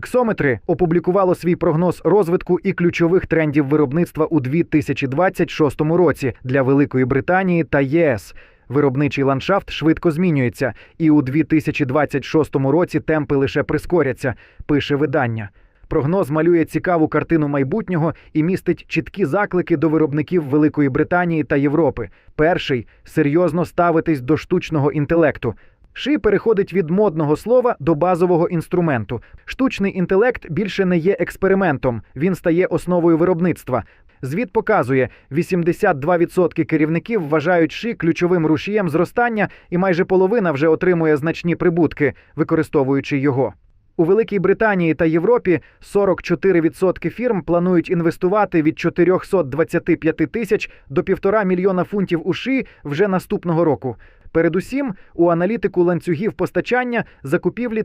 Ксометри опублікувало свій прогноз розвитку і ключових трендів виробництва у 2026 році для Великої Британії та ЄС. Виробничий ландшафт швидко змінюється, і у 2026 році темпи лише прискоряться, пише видання. Прогноз малює цікаву картину майбутнього і містить чіткі заклики до виробників Великої Британії та Європи. Перший серйозно ставитись до штучного інтелекту. Ши переходить від модного слова до базового інструменту. Штучний інтелект більше не є експериментом, він стає основою виробництва. Звіт показує, 82% керівників вважають ши ключовим рушієм зростання, і майже половина вже отримує значні прибутки, використовуючи його. У Великій Британії та Європі 44% фірм планують інвестувати від 425 тисяч до півтора мільйона фунтів у ши вже наступного року. Передусім, у аналітику ланцюгів постачання, закупівлі